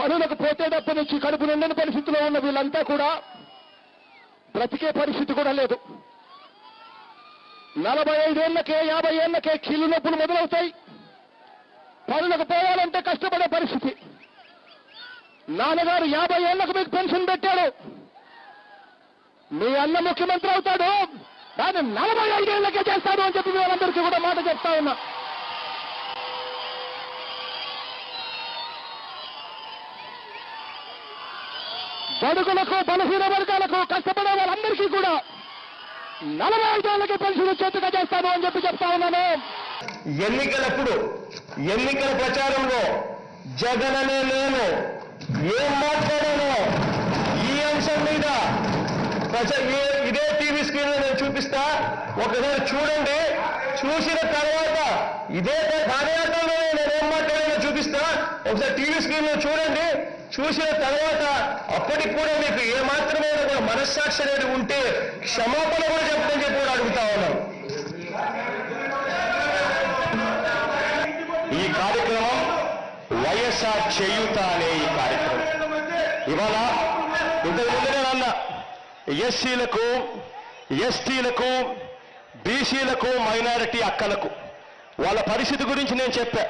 పనులకు పోతే తప్ప నుంచి కడుపు నిండని పరిస్థితిలో ఉన్న వీళ్ళంతా కూడా బ్రతికే పరిస్థితి కూడా లేదు. నలభై ఐదేళ్ళకే యాభై ఏళ్ళకే కీళ్ళు నొప్పులు మొదలవుతాయి. పనులకు పోవాలంటే కష్టపడే పరిస్థితి. నాన్నగారు యాభై ఏళ్ళకు మీకు పెన్షన్ పెట్టాడు మీ అన్న ముఖ్యమంత్రి అవుతాడు. దాన్ని నలభై ఐదేళ్ళకే చేస్తాడు అని చెప్పి వీళ్ళందరికీ కూడా మాట చెప్తా ఉన్నా. బడుగులకు బలహీన వర్గాలకు కష్టపడే వాళ్ళందరికీ కూడా నలభై ఐదేళ్ళకి పెన్షన్ చేతిగా చేస్తాను అని చెప్పి చెప్తా ఉన్నాను. ఎన్నికలప్పుడు ఎన్నికల ప్రచారంలో జగననే నేను. ఏం మాట్లాడాను ఈ అంశం మీద ఇదే టీవీ స్క్రీన్ నేను చూపిస్తా. ఒకసారి చూడండి. చూసిన తర్వాత ఇదే పాదయాత్రలో నేను ఏం చూపిస్తా. ఒకసారి టీవీ స్క్రీన్లో చూడండి. చూసిన తర్వాత అప్పటికి కూడా మీకు ఏ మాత్రమైన కూడా మనస్సాక్షి అనేది ఉంటే క్షమాపణ కూడా చెప్పని చెప్పి కూడా అడుగుతా ఉన్నాను. ఈ కార్యక్రమం వైఎస్ఆర్ చేయుత అనే ఈ కార్యక్రమం. ఇవాళ ఇంతకు నేను అన్న ఎస్సీలకు ఎస్టీలకు బీసీలకు మైనారిటీ అక్కలకు. వాళ్ళ పరిస్థితి గురించి నేను చెప్పా.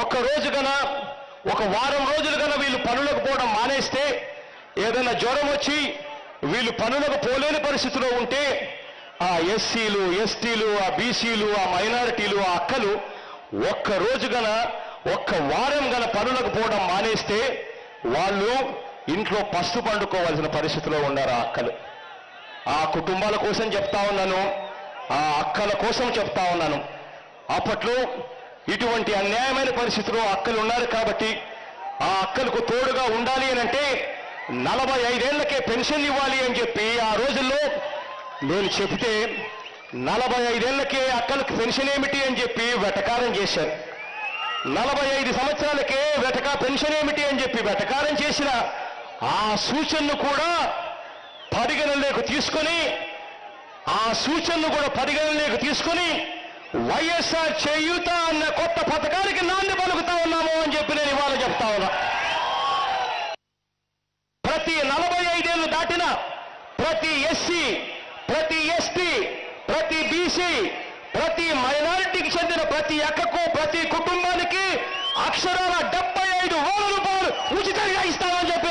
ఒక్క రోజు గన ఒక వారం రోజులు కన్నా వీళ్ళు పనులకు పోవడం మానేస్తే ఏదైనా జ్వరం వచ్చి వీళ్ళు పనులకు పోలేని పరిస్థితిలో ఉంటే ఆ ఎస్సీలు ఎస్టీలు ఆ బీసీలు ఆ మైనారిటీలు ఆ అక్కలు ఒక్క రోజు గన ఒక్క వారం గన పనులకు పోవడం మానేస్తే వాళ్ళు ఇంట్లో పస్తు పండుకోవాల్సిన పరిస్థితిలో ఉన్నారు ఆ అక్కలు. ఆ కుటుంబాల కోసం చెప్తా ఉన్నాను. ఆ అక్కల కోసం చెప్తా ఉన్నాను. అప్పట్లో ఇటువంటి అన్యాయమైన పరిస్థితిలో అక్కలు ఉన్నారు కాబట్టి ఆ అక్కలకు తోడుగా ఉండాలి అని అంటే నలభై ఐదేళ్ళకే పెన్షన్ ఇవ్వాలి అని చెప్పి ఆ రోజుల్లో నేను చెబితే నలభై ఐదేళ్ళకే అక్కలకు పెన్షన్ ఏమిటి అని చెప్పి వెటకారం చేశారు. నలభై ఐదు సంవత్సరాలకే వెటక పెన్షన్ ఏమిటి అని చెప్పి వెటకారం చేసిన ఆ సూచనను కూడా పరిగణలోకి తీసుకొని ఆ సూచనను కూడా పరిగణలోకి తీసుకొని వైఎస్ఆర్ చేయూత అన్న కొత్త పథకానికి నాంది పలుకుతా ఉన్నాము అని చెప్పి నేను ఇవాళ చెప్తా ఉన్నా. ప్రతి నలభై ఐదేళ్ళు దాటిన ప్రతి ఎస్సీ ప్రతి ఎస్టీ ప్రతి బీసీ ప్రతి మైనారిటీకి చెందిన ప్రతి అక్కకు ప్రతి కుటుంబానికి అక్షరాల డెబ్బై ఐదు వేల రూపాయలు ఉచితంగా ఇస్తామని చెప్పి